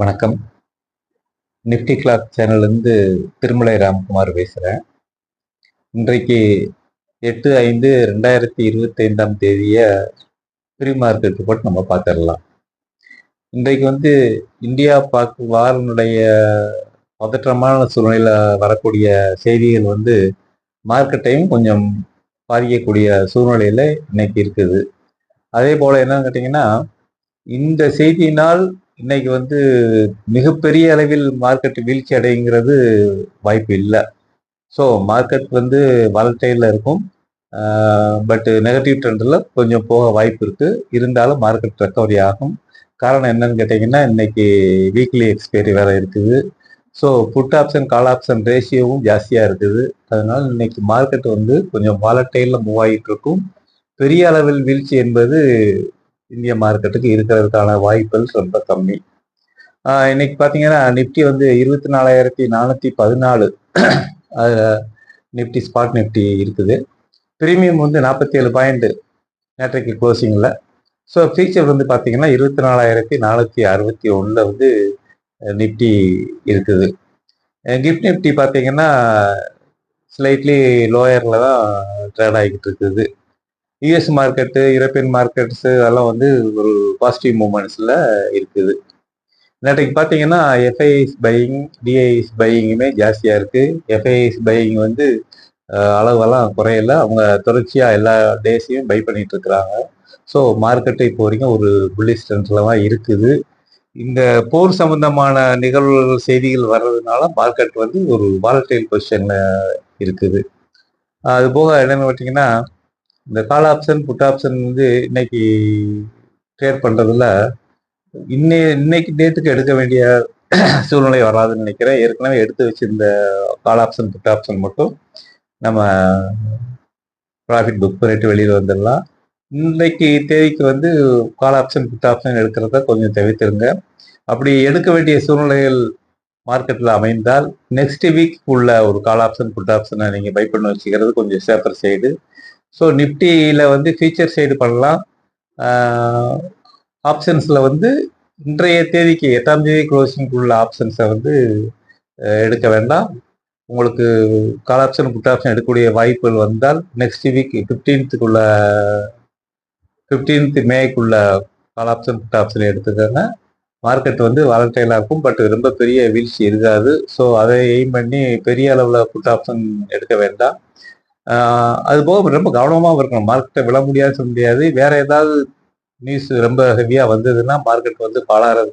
வணக்கம். Nifty clock சேனல்லேருந்து திருமலை ராம்குமார் பேசுகிறேன் இன்றைக்கு எட்டு ஐந்து ரெண்டாயிரத்தி இருபத்தைந்தாம் தேதியை ப்ரீ மார்க்கெட் ரிப்போர்ட் நம்ம பார்த்துடலாம். இன்றைக்கு வந்து இந்தியா பாக் வாரனுடைய பதற்றமான சூழ்நிலையில் வரக்கூடிய செய்திகள் வந்து மார்க்கெட்டையும் கொஞ்சம் பாதிக்கக்கூடிய சூழ்நிலையில் இன்னைக்கு இருக்குது. அதே போல் என்னன்னு கேட்டிங்கன்னா இந்த செய்தியினால் இன்னைக்கு வந்து மிகப்பெரிய அளவில் மார்க்கெட் வீழ்ச்சி அடைங்கிறது வாய்ப்பு இல்லை. ஸோ மார்க்கெட் வந்து வாலட்டைலில் இருக்கும். பட்டு நெகட்டிவ் ட்ரெண்டில் கொஞ்சம் போக வாய்ப்பு இருக்குது இருந்தாலும் மார்க்கெட் ரெக்கவரி ஆகும். காரணம் என்னன்னு கேட்டிங்கன்னா இன்னைக்கு வீக்லி எக்ஸ்பைரி வேற இருக்குது. So put option call option ரேஷியோவும் ஜாஸ்தியாக இருக்குது. அதனால இன்னைக்கு மார்க்கெட் வந்து கொஞ்சம் வாலட்டைலில் மூவ் ஆகிட்டு இருக்கும். பெரிய அளவில் வீழ்ச்சி என்பது இந்திய மார்க்கெட்டுக்கு இருக்கிறதுக்கான வாய்ப்புகள் ரொம்ப கம்மி. இன்னைக்கு பார்த்தீங்கன்னா நிப்டி வந்து இருபத்தி நாலாயிரத்தி நானூற்றி பதினாலு நிப்டி ஸ்பாட் நிப்டி இருக்குது. ப்ரீமியம் வந்து நாற்பத்தி ஏழு பாயிண்ட் நேற்றைக்கு க்ளோசிங்கில் ஸோ ஃபியூச்சர் வந்து பார்த்தீங்கன்னா இருபத்தி நாலாயிரத்தி நானூற்றி அறுபத்தி ஒன்றில் வந்து நிப்டி இருக்குது. கிஃப்ட் நிப்டி பார்த்தீங்கன்னா ஸ்லைட்லி லோயரில் தான் ட்ரேட் ஆகிக்கிட்டு இருக்குது. யூஎஸ் மார்க்கெட்டு யூரோப்பியன் மார்க்கெட்ஸு அதெல்லாம் வந்து ஒரு பாசிட்டிவ் மூமெண்ட்ஸில் இருக்குது. நேற்றைக்கு பார்த்தீங்கன்னா எஃப்ஐஎஸ் பையிங் டிஐஎஸ் பையிங்குமே ஜாஸ்தியாக இருக்குது எஃப்ஐஎஸ் பையிங் வந்து அளவெல்லாம் குறையல. அவங்க தொடர்ச்சியாக எல்லா டேஸையும் பை பண்ணிட்டு இருக்கிறாங்க. ஸோ மார்க்கெட்டு இப்போ வரைக்கும் ஒரு புல்லிஷ் ட்ரெண்ட்ஸில் தான் இருக்குது. இந்த போர் சம்பந்தமான நிகழ்வுகள் செய்திகள் வர்றதுனால மார்க்கெட் வந்து ஒரு வாலட்டைல் பொசிஷனில் இருக்குது. அது போக என்னென்னு பார்த்தீங்கன்னா இந்த கால் ஆப்ஷன் புட் ஆப்ஷன் வந்து இன்னைக்கு ட்ரேட் பண்ணுறதுல இன்னை இன்னைக்கு டேட்டுக்கு எடுக்க வேண்டிய சூழ்நிலை வராதுன்னு நினைக்கிறேன். ஏற்கனவே எடுத்து வச்சிருந்த கால் ஆப்ஷன் புட் ஆப்ஷன் மட்டும் நம்ம ப்ராஃபிட் புக் பண்ணிட்டு வெளியில் வந்துடலாம். இன்றைக்கு தேதிக்கு வந்து கால் ஆப்ஷன் புட் ஆப்ஷன் எடுக்கிறத கொஞ்சம் தவிர்த்துருங்க. அப்படி எடுக்க வேண்டிய சூழ்நிலைகள் மார்க்கெட்டில் அமைந்தால் நெக்ஸ்ட் வீக் உள்ள ஒரு கால் ஆப்ஷன் புட் ஆப்ஷனை நீங்கள் பை பண்ணி வச்சுக்கிறது கொஞ்சம் சேஃபர் சைடு ஸோ நிஃப்டியில் வந்து ஃபியூச்சர் சைடு பண்ணலாம். ஆப்ஷன்ஸில் வந்து இன்றைய தேதிக்கு எட்டாம் தேதி க்ளோசிங்க்கு உள்ள ஆப்ஷன்ஸை வந்து எடுக்க வேண்டாம். உங்களுக்கு கால் ஆப்ஷன் புட் ஆப்ஷன் எடுக்கக்கூடிய வாய்ப்புகள் வந்தால் நெக்ஸ்ட் வீக் ஃபிஃப்டீன்த்துக்குள்ள ஃபிஃப்டீன்த் மேக்குள்ள கால் ஆப்ஷன் புட் ஆப்ஷன் எடுத்துக்கோங்க. மார்க்கெட் வந்து வாலண்டைலாக இருக்கும் பட் ரொம்ப பெரிய வீழ்ச்சி இருக்காது. ஸோ அதை எய்ம் பண்ணி பெரிய அளவில் புட் ஆப்ஷன் எடுக்க வேண்டாம். அது போக ரொம்ப கவனமாக இருக்கணும். மார்க்கெட்டை விட முடியாது சொல்ல முடியாது. வேற ஏதாவது நியூஸ் ரொம்ப ஹெவியாக வந்ததுன்னா மார்க்கெட் வந்து பாலாகிறது